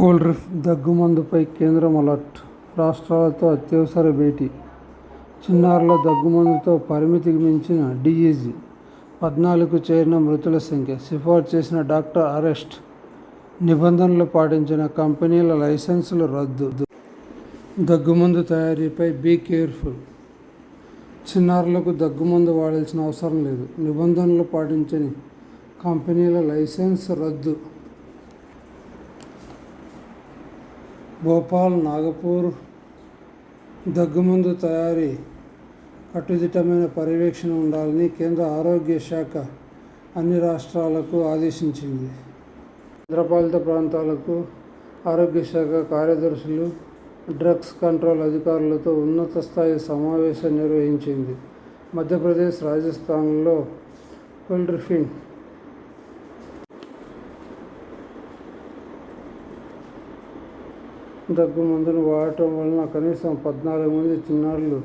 కోల్రిఫ్ దగ్గుమందుపై కేంద్రం అలర్ట్. రాష్ట్రాలతో అత్యవసర భేటీ. చిన్నారుల దగ్గుమందుతో పరిమితికి మించిన డీఈజీ. పద్నాలుగు చేరిన మృతుల సంఖ్య. సిఫార్సు చేసిన డాక్టర్ అరెస్ట్. నిబంధనలు పాటించిన కంపెనీల లైసెన్సులు రద్దు. దగ్గుమందు తయారీపై బీ కేర్ఫుల్. చిన్నారులకు దగ్గుమందు వాడాల్సిన అవసరం లేదు. నిబంధనలు పాటించని కంపెనీల లైసెన్స్ రద్దు. భోపాల్ నాగపూర్ దగ్గుమందు తయారీ కట్టుదిట్టమైన పర్యవేక్షణ ఉండాలని కేంద్ర ఆరోగ్య శాఖ అన్ని రాష్ట్రాలకు ఆదేశించింది. కేంద్రపాలిత ప్రాంతాలకు ఆరోగ్య శాఖ కార్యదర్శులు డ్రగ్స్ కంట్రోల్ అధికారులతో ఉన్నత స్థాయి సమావేశం నిర్వహించింది. మధ్యప్రదేశ్ రాజస్థాన్లో కొల్డ్రిఫిన్ దగ్గు మందును వాడటం వలన కనీసం పద్నాలుగు మంది చిన్నారులు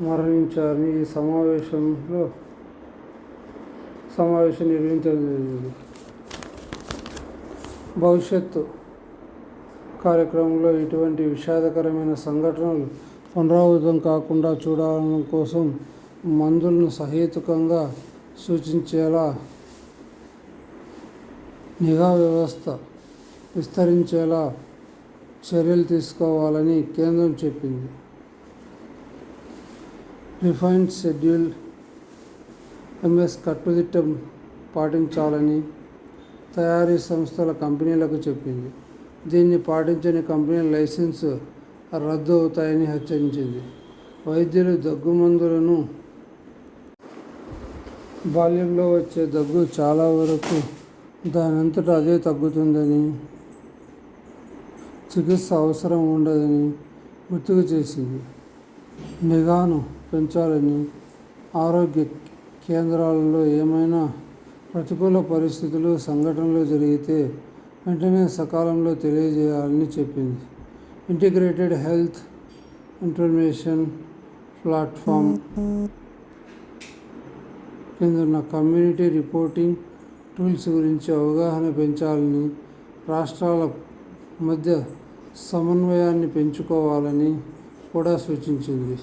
మరణించారని ఈ సమావేశంలో సమావేశం నిర్వహించడం జరిగింది. భవిష్యత్తు కార్యక్రమంలో ఇటువంటి విషాదకరమైన సంఘటనలు పునరావృతం కాకుండా చూడడం కోసం మందులను సహేతుకంగా సూచించేలా నిఘా వ్యవస్థ విస్తరించేలా చర్యలు తీసుకోవాలని కేంద్రం చెప్పింది. రిఫైన్డ్ షెడ్యూల్ ఎంఎస్ కట్టుదిట్టం పాటించాలని తయారీ సంస్థల కంపెనీలకు చెప్పింది. దీన్ని పాటించని కంపెనీల లైసెన్స్ రద్దు అవుతాయని హెచ్చరించింది. వైద్యులు దగ్గు మందులను బాల్యంలో వచ్చే దగ్గు చాలా వరకు దానంతట అదే తగ్గుతుందని చికిత్స అవసరం ఉండదని గుర్తుకు చేసింది. నిఘాను పెంచాలని ఆరోగ్య కేంద్రాలలో ఏమైనా ప్రతికూల పరిస్థితులు సంఘటనలు జరిగితే వెంటనే సకాలంలో తెలియజేయాలని చెప్పింది. ఇంటిగ్రేటెడ్ హెల్త్ ఇన్ఫర్మేషన్ ప్లాట్ఫామ్ కింద కమ్యూనిటీ రిపోర్టింగ్ టూల్స్ గురించి అవగాహన పెంచాలని రాష్ట్రాల మధ్య సమన్వయాన్ని పెంచుకోవాలని కూడా సూచించింది.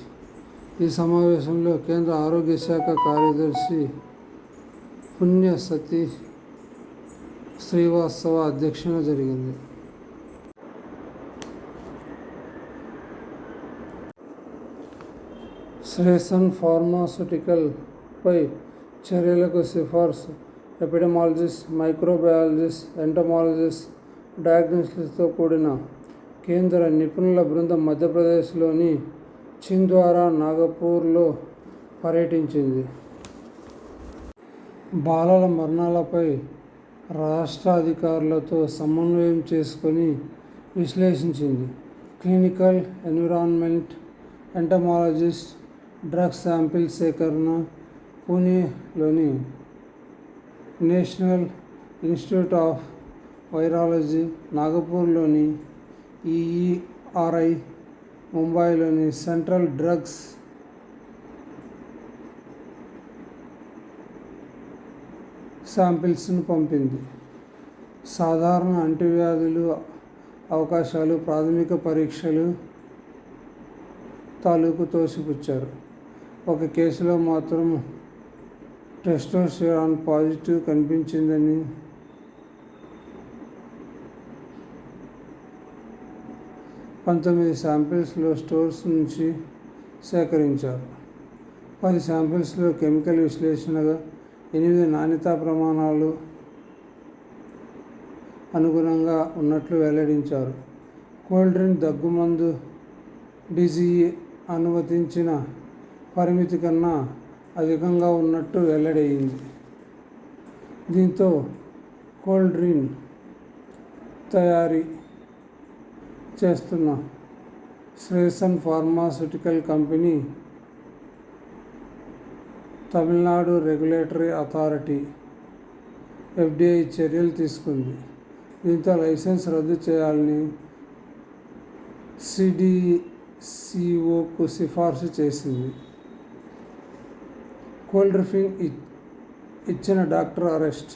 ఈ సమావేశంలో కేంద్ర ఆరోగ్య శాఖ కార్యదర్శి పుణ్య సతీ శ్రీవాస్తవ అధ్యక్షన జరిగింది. శ్రేసన్ ఫార్మాస్యూటికల్పై చర్యలకు సిఫార్సు ఎపిడమాలజిస్ట్ మైక్రోబయాలజిస్ట్ ఎంటమాలజిస్ట్ డయాగ్నోస్టిక్స్తో కూడిన కేంద్ర నిపుణుల బృందం మధ్యప్రదేశ్లోని చింద్వారా నాగపూర్లో పర్యటించింది. బాలల మరణాలపై రాష్ట్ర అధికారులతో సమన్వయం చేసుకొని విశ్లేషించింది. Clinical environment entomologist drug sample సేకరణ పూణేలోని నేషనల్ ఇన్స్టిట్యూట్ ఆఫ్ వైరాలజీ నాగపూర్లోని ఈఈఆర్ఐ ముంబైలోని సెంట్రల్ డ్రగ్స్ శాంపిల్స్ను పంపింది. సాధారణ అంటువ్యాధులు అవకాశాలు ప్రాథమిక పరీక్షలు తాలూకు తోసిపుచ్చారు. ఒక కేసులో మాత్రం టెస్టోస్టిరాన్ పాజిటివ్ కనిపించిందని పంతొమ్మిది శాంపిల్స్లో స్టోర్స్ నుంచి సేకరించారు. పది శాంపిల్స్లో కెమికల్ విశ్లేషణగా ఎనిమిది నాణ్యతా ప్రమాణాలు అనుగుణంగా ఉన్నట్లు వెల్లడించారు. కోల్డ్ డ్రింక్ దగ్గుమందు డిజీ అనుమతించిన పరిమితి కన్నా అధికంగా ఉన్నట్టు వెల్లడైంది దీంతో కోల్డ్ డ్రింక్ తయారీ చేస్తున్న Sresan pharmaceutical company Tamil Nadu regulatory authority FDI చర్యలు తీసుకుంది. దీంతో లైసెన్స్ రద్దు చేయాలని సిడిసిఓకు సిఫార్సు చేసింది. కోల్డ్ డ్రింకింగ్ ఇచ్చిన డాక్టర్ అరెస్ట్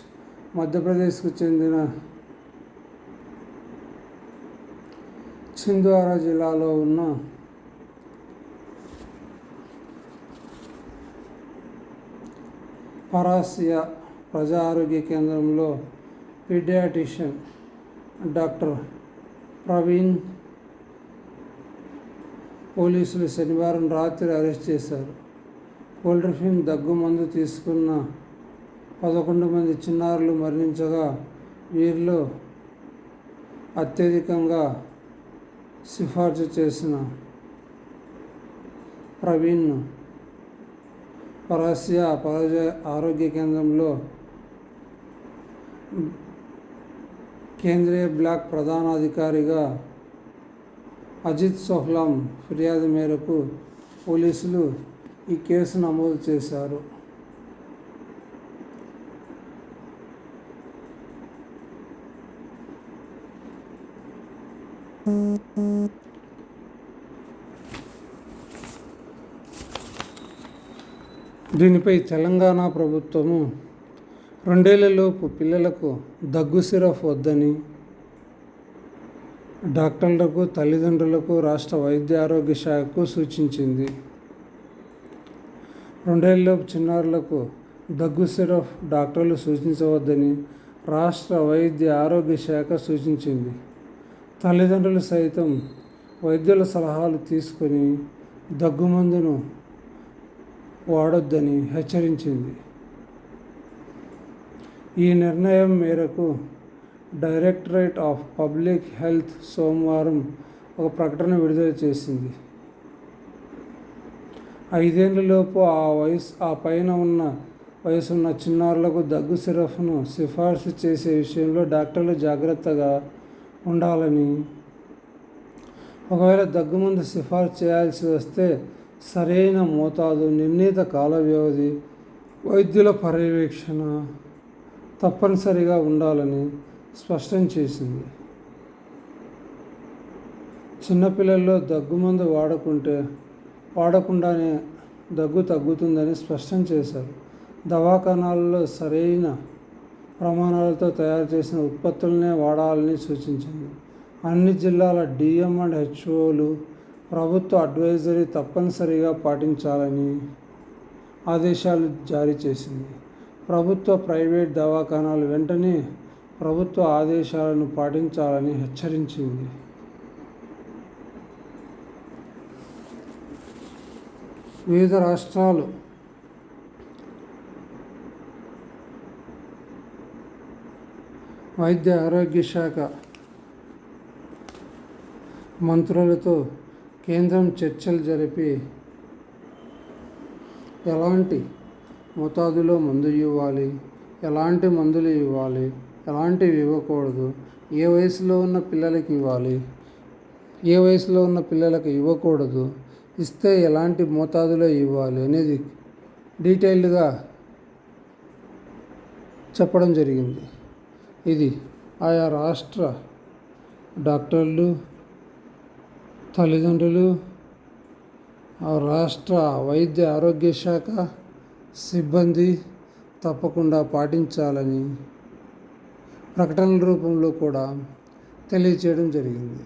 మధ్యప్రదేశ్కు చెందిన చింద్వారా జిల్లాలో ఉన్న పరాసియా ప్రజా ఆరోగ్య కేంద్రంలో పీడియాటిషియన్ డాక్టర్ ప్రవీణ్ పోలీసులు శనివారం రాత్రి అరెస్ట్ చేశారు. కోల్డ్రిఫిన్ దగ్గు మందు తీసుకున్న పదకొండు మంది చిన్నారులు మరణించగా వీరిలో అత్యధికంగా సిఫార్సు చేసిన ప్రవీణ్ పరాసియా పరాజ ఆరోగ్య కేంద్రంలో కేంద్రీయ బ్లాక్ ప్రధానాధికారిగా అజిత్ సోహ్లాం ఫిర్యాదు మేరకు పోలీసులు ఈ కేసు నమోదు చేశారు. దీనిపై తెలంగాణ ప్రభుత్వము రెండేళ్ళలోపు పిల్లలకు దగ్గు సిరప్ వద్దని డాక్టర్లకు తల్లిదండ్రులకు రాష్ట్ర వైద్య ఆరోగ్య శాఖకు సూచించింది. రెండేళ్ళలోపు చిన్నారులకు దగ్గు సిరప్ డాక్టర్లు సూచించవద్దని రాష్ట్ర వైద్య ఆరోగ్య శాఖ సూచించింది. తల్లిదండ్రులు సైతం వైద్యుల సలహాలు తీసుకొని దగ్గుమందును వాడొద్దని హెచ్చరించింది. ఈ నిర్ణయం మేరకు డైరెక్టరేట్ ఆఫ్ పబ్లిక్ హెల్త్ సోమవారం ఒక ప్రకటన విడుదల చేసింది. ఐదేళ్ళలోపు ఆ వయసు ఆ పైన ఉన్న వయసున్న చిన్నారులకు దగ్గు సిరఫ్ను సిఫార్సు చేసే విషయంలో డాక్టర్లు జాగ్రత్తగా ఉండాలని. ఒకవేళ దగ్గుమందు సిఫార్సు చేయాల్సి వస్తే సరైన మోతాదు నిర్ణీత కాల వ్యవధి వైద్యుల పర్యవేక్షణ తప్పనిసరిగా ఉండాలని స్పష్టం చేసింది. చిన్నపిల్లల్లో దగ్గుమందు వాడకుంటే వాడకుండానే దగ్గు తగ్గుతుందని స్పష్టం చేశారు. దవాఖానాలలో సరైన ప్రమాణాలతో తయారు చేసిన ఉత్పత్తులనే వాడాలని సూచించింది. అన్ని జిల్లాల డిఎం అండ్ హెచ్ఓలు ప్రభుత్వ అడ్వైజరీ తప్పనిసరిగా పాటించాలని ఆదేశాలు జారీ చేసింది. ప్రభుత్వ ప్రైవేట్ దవాఖానాలు వెంటనే ప్రభుత్వ ఆదేశాలను పాటించాలని హెచ్చరించింది. వివిధ రాష్ట్రాలు వైద్య ఆరోగ్య శాఖ మంత్రులతో కేంద్రం చర్చలు జరిపి ఎలాంటి మోతాదులో మందు ఇవ్వాలి ఎలాంటి మందులు ఇవ్వాలి ఎలాంటివి ఇవ్వకూడదు ఏ వయసులో ఉన్న పిల్లలకి ఇవ్వాలి ఏ వయసులో ఉన్న పిల్లలకు ఇవ్వకూడదు ఇస్తే ఎలాంటి మోతాదులో ఇవ్వాలి అనేది డీటెయిల్డ్గా చెప్పడం జరిగింది. ఇది ఆయా రాష్ట్ర డాక్టర్లు తల్లిదండ్రులు ఆ రాష్ట్ర వైద్య ఆరోగ్య శాఖ సిబ్బంది తప్పకుండా పాటించాలని ప్రకటనల రూపంలో కూడా తెలియచేయడం జరిగింది.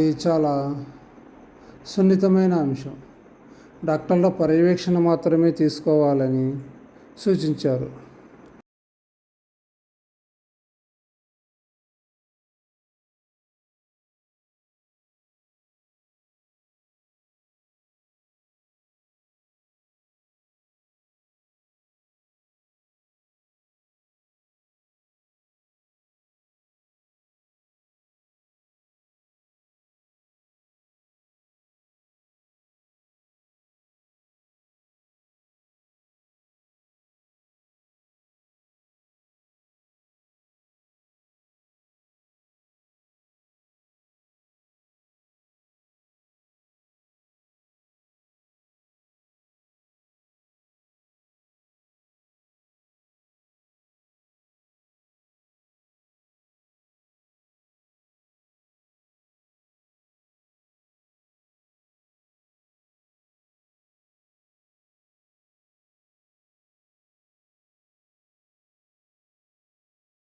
ఇది చాలా సున్నితమైన అంశం. డాక్టర్ల పర్యవేక్షణ మాత్రమే తీసుకోవాలని సూచించారు.